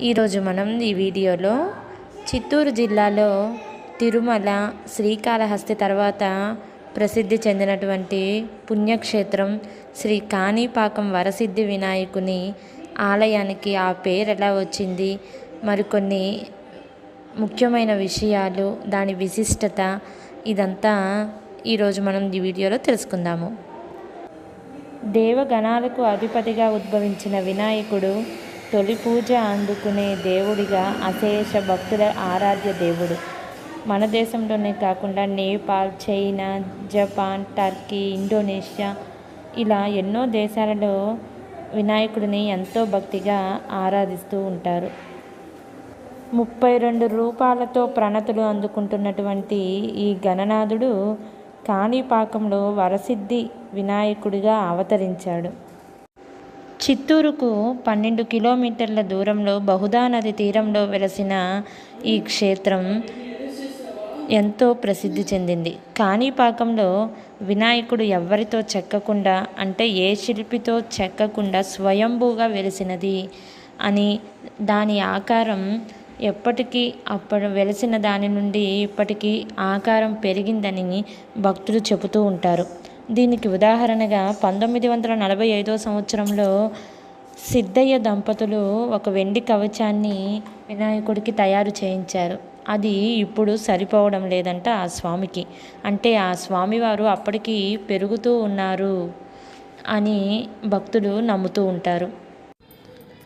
ఈరోజు మనం ఈ వీడియోలో చిత్తూరు జిల్లాలో తిరుమల శ్రీకాళహస్తి తర్వాత ప్రసిద్ధి చెందినటువంటి పుణ్యక్షేత్రం శ్రీ కాణిపాకం వరసిద్ధి వినాయకుని ఆలయానికి ఆ పేరు ఎలా వచ్చింది మరికొన్ని ముఖ్యమైన విషయాలు దాని విశిష్టత ఇదంతా ఈరోజు మనం ఈ వీడియోలో తెలుసుకుందాము. దేవగణాలకు అధిపతిగా ఉద్భవించిన వినాయకుడు తొలి పూజ అందుకునే దేవుడిగా అశేష భక్తుల ఆరాధ్య దేవుడు. మన దేశంలోనే కాకుండా Nepal China Japan Turkey Indonesia ఇలా ఎన్నో దేశాలలో వినాయకుడిని ఎంతో భక్తిగా ఆరాధిస్తూ ఉంటారు. ముప్పై రెండు రూపాలతో ప్రణతులు అందుకుంటున్నటువంటి ఈ గణనాథుడు కాణిపాకంలో వరసిద్ధి వినాయకుడిగా అవతరించాడు. చిత్తూరుకు పన్నెండు కిలోమీటర్ల దూరంలో బహుదా నది తీరంలో వెలసిన ఈ క్షేత్రం ఎంతో ప్రసిద్ధి చెందింది. కాణిపాకంలో వినాయకుడు ఎవ్వరితో చెక్కకుండా అంటే ఏ శిల్పితో చెక్కకుండా స్వయంభూగా వెలిసినది అని దాని ఆకారం ఎప్పటికీ అప్పుడు వెలిసిన దాని నుండి ఇప్పటికీ ఆకారం పెరిగిందని భక్తులు చెబుతూ ఉంటారు. దీనికి ఉదాహరణగా పంతొమ్మిది వందల నలభై ఐదో సంవత్సరంలో సిద్ధయ్య దంపతులు ఒక వెండి కవచాన్ని వినాయకుడికి తయారు చేయించారు. అది ఇప్పుడు సరిపోవడం లేదంట ఆ స్వామికి. అంటే ఆ స్వామివారు అప్పటికి పెరుగుతూ ఉన్నారు అని భక్తులు నమ్ముతూ ఉంటారు.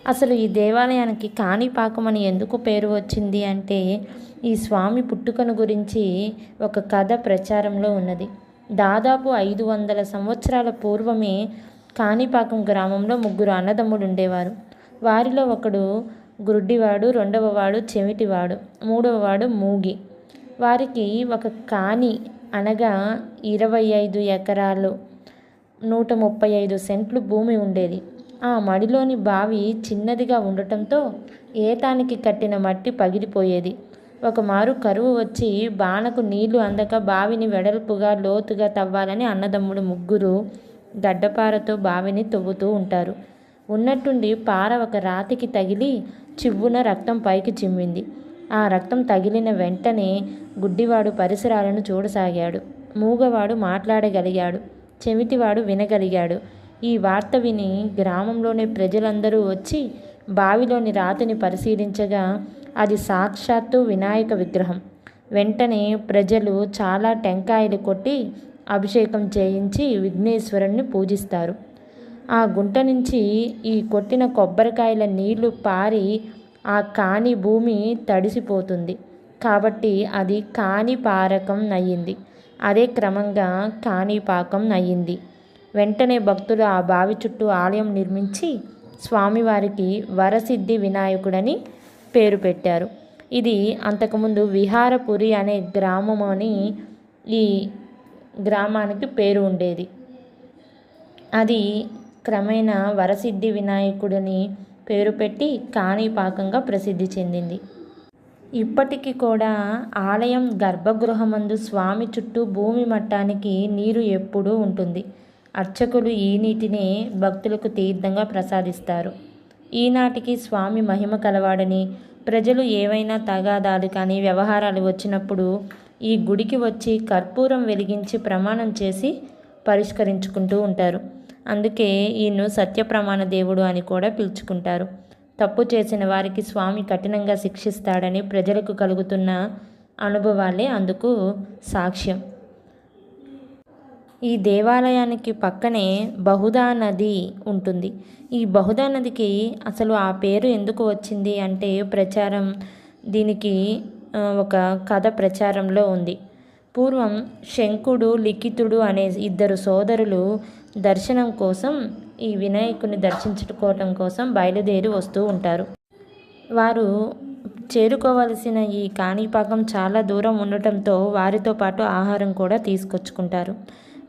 అసలు ఈ దేవాలయానికి కాణిపాకం అని ఎందుకు పేరు వచ్చింది అంటే ఈ స్వామి పుట్టుకను గురించి ఒక కథ ప్రచారంలో ఉన్నది. దాదాపు ఐదు వందల సంవత్సరాల పూర్వమే కాణిపాకం గ్రామంలో ముగ్గురు అన్నదమ్ములు ఉండేవారు వారిలో ఒకడు గుడ్డివాడు రెండవ వాడు చెవిటివాడు మూడవ వాడు మూగి. వారికి ఒక కాని అనగా ఇరవై ఐదు ఎకరాలు నూట ముప్పై ఐదు సెంట్లు భూమి ఉండేది. ఆ మడిలోని బావి చిన్నదిగా ఉండటంతో ఏతానికి కట్టిన మట్టి పగిలిపోయేది. ఒకమారు కరువు వచ్చి బాణకు నీళ్ళు అందక బావిని వెడల్పుగా లోతుగా తవ్వాలని అన్నదమ్ముడు ముగ్గురు గడ్డపారతో బావిని తవ్వుతూ ఉంటారు. ఉన్నట్టుండి పార ఒక రాతికి తగిలి చివ్వున రక్తం పైకి చిమ్మింది. ఆ రక్తం తగిలిన వెంటనే గుడ్డివాడు పరిసరాలను చూడసాగాడు. మూగవాడు మాట్లాడగలిగాడు. చెవిటివాడు వినగలిగాడు. ఈ వార్త విని గ్రామంలోని ప్రజలందరూ వచ్చి బావిలోని రాతిని పరిశీలించగా అది సాక్షాత్తు వినాయక విగ్రహం. వెంటనే ప్రజలు చాలా టెంకాయలు కొట్టి అభిషేకం చేయించి విఘ్నేశ్వరుణ్ణి పూజిస్తారు. ఆ గుంట నుంచి ఈ కొట్టిన కొబ్బరికాయల నీళ్ళు పారి ఆ కాని భూమి తడిసిపోతుంది. కాబట్టి అది కాణిపారకం అయ్యింది అదే క్రమంగా కాణిపాకం అయ్యింది వెంటనే భక్తులు ఆ బావి చుట్టూ ఆలయం నిర్మించి స్వామివారికి వరసిద్ధి వినాయకుడని పేరు పెట్టారు. ఇది అంతకుముందు విహారపురి అనే గ్రామం అని ఈ గ్రామానికి పేరు ఉండేది. అది క్రమేణా వరసిద్ధి వినాయకుడిని పేరు పెట్టి కాణిపాకంగా ప్రసిద్ధి చెందింది. ఇప్పటికీ కూడా ఆలయం గర్భగృహమందు స్వామి చుట్టూ భూమి మట్టానికి నీరు ఎప్పుడూ ఉంటుంది. అర్చకులు ఈ నీటినే భక్తులకు తీర్థంగా ప్రసాదిస్తారు. ఈనాటికి స్వామి మహిమ కలవాడని ప్రజలు ఏవైనా తగాదాలు కానీ వ్యవహారాలు వచ్చినప్పుడు ఈ గుడికి వచ్చి కర్పూరం వెలిగించి ప్రమాణం చేసి పరిష్కరించుకుంటూ ఉంటారు. అందుకే ఈయన్ను సత్యప్రమాణ దేవుడు అని కూడా పిలుచుకుంటారు. తప్పు చేసిన వారికి స్వామి కఠినంగా శిక్షిస్తాడని ప్రజలకు కలుగుతున్న అనుభవాలే అందుకు సాక్ష్యం. ఈ దేవాలయానికి పక్కనే బహుదా నది ఉంటుంది. ఈ బహుదా నదికి అసలు ఆ పేరు ఎందుకు వచ్చింది అంటే ప్రచారం దీనికి ఒక కథ ప్రచారంలో ఉంది. పూర్వం శంకుడు లిఖితుడు అనే ఇద్దరు సోదరులు దర్శనం కోసం ఈ వినాయకుని దర్శించుకోవటం కోసం బయలుదేరి వస్తూ ఉంటారు. వారు చేరుకోవలసిన ఈ కాణిపాకం చాలా దూరం ఉండటంతో వారితో పాటు ఆహారం కూడా తీసుకొచ్చుకుంటారు.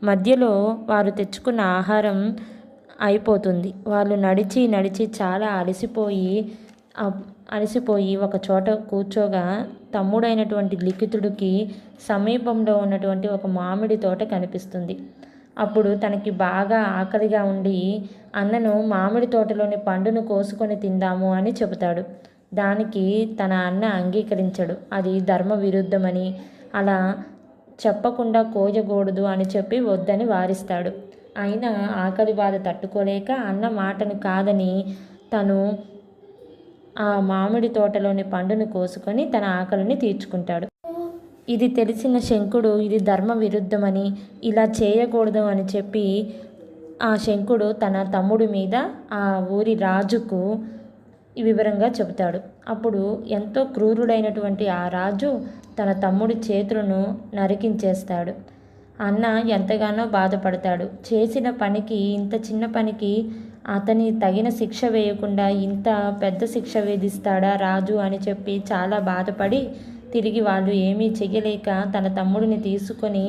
మధ్యలో వారు తెచ్చుకున్న ఆహారం అయిపోతుంది. వాళ్ళు నడిచి నడిచి చాలా అలసిపోయి అలసిపోయి ఒక చోట కూర్చోగా తమ్ముడైనటువంటి లిఖితుడికి సమీపంలో ఉన్నటువంటి ఒక మామిడి తోట కనిపిస్తుంది. అప్పుడు తనకి బాగా ఆకలిగా ఉండి అన్నను మామిడి తోటలోని పండును కోసుకొని తిందాము అని చెబుతాడు. దానికి తన అన్న అంగీకరించడు. అది ధర్మ విరుద్ధమని అలా చెప్పకుండా కోయకూడదు అని చెప్పి వద్దని వారిస్తాడు. అయినా ఆకలి బాధ తట్టుకోలేక అన్న మాటను కాదని తను ఆ మామిడి తోటలోని పండును కోసుకొని తన ఆకలిని తీర్చుకుంటాడు. ఇది తెలిసిన శంకుడు ఇది ధర్మ విరుద్ధమని ఇలా చేయకూడదు అని చెప్పి ఆ శంకుడు తన తమ్ముడి మీద ఆ ఊరి రాజుకు వివరంగా చెబుతాడు. అప్పుడు ఎంతో క్రూరుడైనటువంటి ఆ రాజు తన తమ్ముడి చేతులను నరికించేస్తాడు. అన్న ఎంతగానో బాధపడతాడు. చేసిన పనికి ఇంత చిన్న పనికి అతని తగిన శిక్ష వేయకుండా ఇంత పెద్ద శిక్ష వేధిస్తాడా రాజు అని చెప్పి చాలా బాధపడి తిరిగి వాళ్ళు ఏమీ చెయ్యలేక తన తమ్ముడిని తీసుకొని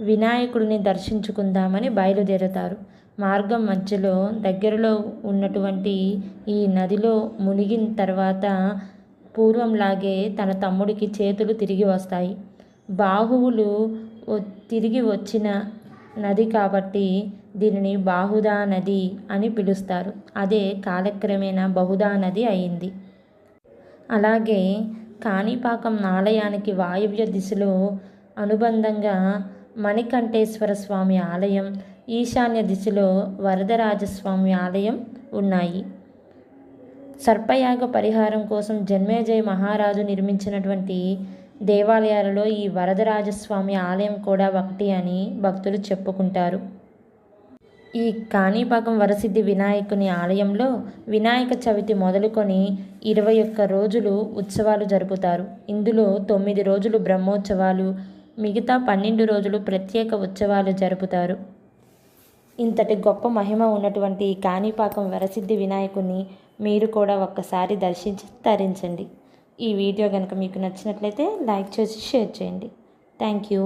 వినాయకుడిని దర్శించుకుందామని బయలుదేరుతారు. మార్గం మధ్యలో దగ్గరలో ఉన్నటువంటి ఈ నదిలో మునిగిన తర్వాత పూర్వంలాగే తన తమ్ముడికి చేతులు తిరిగి వస్తాయి. బాహువులు తిరిగి వచ్చిన నది కాబట్టి దీనిని బాహుదా నది అని పిలుస్తారు. అదే కాలక్రమేణా బహుదా నది అయింది. అలాగే కాణిపాకం ఆలయానికి వాయువ్య దిశలో అనుబంధంగా మణికంఠేశ్వర స్వామి ఆలయం ఈశాన్య దిశలో వరదరాజస్వామి ఆలయం ఉన్నాయి. సర్పయాగ పరిహారం కోసం జన్మేజయ మహారాజు నిర్మించినటువంటి దేవాలయాలలో ఈ వరదరాజస్వామి ఆలయం కూడా ఒకటి అని భక్తులు చెప్పుకుంటారు. ఈ కాణిపాకం వరసిద్ధి వినాయకుని ఆలయంలో వినాయక చవితి మొదలుకొని ఇరవై ఒక్క రోజులు ఉత్సవాలు జరుపుతారు. ఇందులో తొమ్మిది రోజులు బ్రహ్మోత్సవాలు మిగతా పన్నెండు రోజులు ప్రత్యేక ఉత్సవాలు జరుపుతారు. ఇంతటి గొప్ప మహిమ ఉన్నటువంటి ఈ కాణిపాకం వరసిద్ధి వినాయకుని మీరు కూడా ఒక్కసారి దర్శించి తరించండి. ఈ వీడియో కనుక మీకు నచ్చినట్లయితే లైక్ చేసి షేర్ చేయండి. Thank you.